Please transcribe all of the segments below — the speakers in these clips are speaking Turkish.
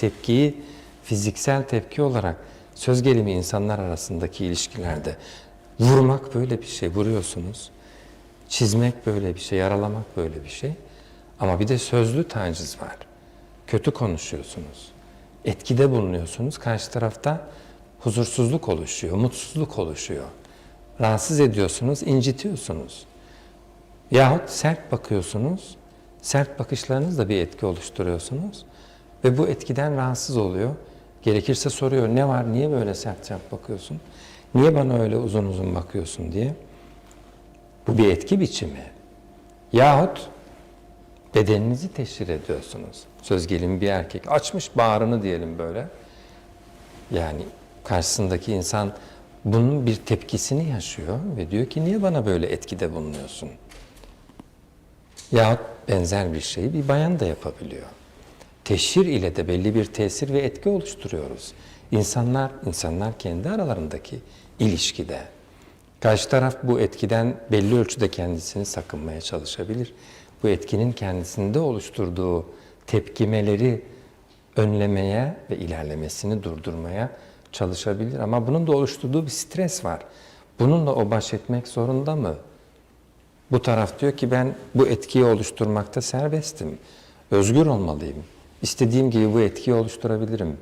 tepkiyi fiziksel tepki olarak söz gelimi insanlar arasındaki ilişkilerde vurmak böyle bir şey, vuruyorsunuz. Çizmek böyle bir şey, yaralamak böyle bir şey. Ama bir de sözlü taciz var. Kötü konuşuyorsunuz. Etkide bulunuyorsunuz. Karşı tarafta huzursuzluk oluşuyor, mutsuzluk oluşuyor. Rahatsız ediyorsunuz, incitiyorsunuz. Yahut sert bakıyorsunuz. Sert bakışlarınızla bir etki oluşturuyorsunuz. Ve bu etkiden rahatsız oluyor. Gerekirse soruyor ne var, niye böyle sert sert bakıyorsun? Niye bana öyle uzun uzun bakıyorsun diye. Bu bir etki biçimi. Yahut bedeninizi teşhir ediyorsunuz. Söz gelimi bir erkek açmış bağrını diyelim böyle. Yani karşısındaki insan bunun bir tepkisini yaşıyor ve diyor ki niye bana böyle etkide bulunuyorsun? Yahut benzer bir şeyi bir bayan da yapabiliyor. Teşhir ile de belli bir tesir ve etki oluşturuyoruz. İnsanlar, insanlar kendi aralarındaki ilişkide. Karşı taraf bu etkiden belli ölçüde kendisini sakınmaya çalışabilir. Bu etkinin kendisinde oluşturduğu tepkimeleri önlemeye ve ilerlemesini durdurmaya çalışabilir. Ama bunun da oluşturduğu bir stres var. Bununla o baş etmek zorunda mı? Bu taraf diyor ki ben bu etkiyi oluşturmakta serbestim. Özgür olmalıyım. İstediğim gibi bu etkiyi oluşturabilirim.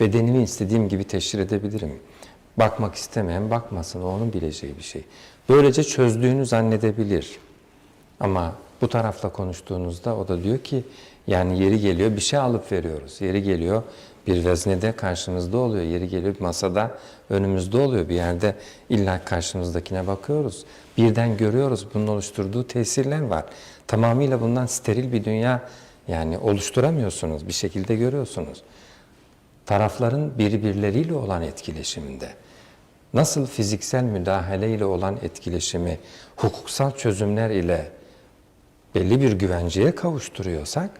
Bedenimi istediğim gibi teşhir edebilirim. Bakmak istemeyen bakmasın, o onun bileceği bir şey. Böylece çözdüğünü zannedebilir. Ama bu tarafla konuştuğunuzda o da diyor ki yani yeri geliyor bir şey alıp veriyoruz. Yeri geliyor bir veznede karşımızda oluyor. Yeri geliyor bir masada önümüzde oluyor. Bir yerde illa karşımızdakine bakıyoruz. Birden görüyoruz bunun oluşturduğu tesirler var. Tamamıyla bundan steril bir dünya yani oluşturamıyorsunuz. Bir şekilde görüyorsunuz. Tarafların birbirleriyle olan etkileşiminde nasıl fiziksel müdahale ile olan etkileşimi hukuksal çözümler ile belli bir güvenceye kavuşturuyorsak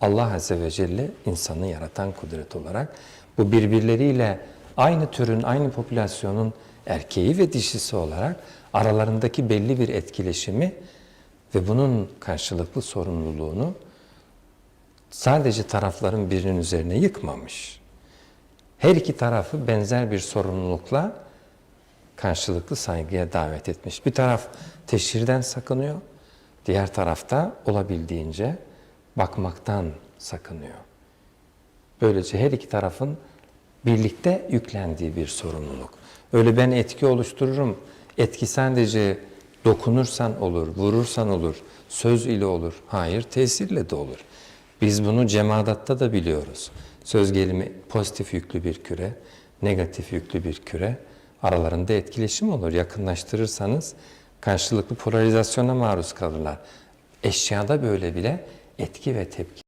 Allah Azze ve Celle insanı yaratan kudret olarak bu birbirleriyle aynı türün, aynı popülasyonun erkeği ve dişisi olarak aralarındaki belli bir etkileşimi ve bunun karşılıklı sorumluluğunu sadece tarafların birinin üzerine yıkmamış. Her iki tarafı benzer bir sorumlulukla karşılıklı saygıya davet etmiş. Bir taraf teşhirden sakınıyor, diğer tarafta olabildiğince bakmaktan sakınıyor. Böylece her iki tarafın birlikte yüklendiği bir sorumluluk. Öyle ben etki oluştururum, etki sadece dokunursan olur, vurursan olur, söz ile olur. Hayır, tesirle de olur. Biz bunu cemadatta da biliyoruz. Söz gelimi pozitif yüklü bir küre, negatif yüklü bir küre aralarında etkileşim olur. Yakınlaştırırsanız karşılıklı polarizasyona maruz kalırlar. Eşyada böyle bile etki ve tepki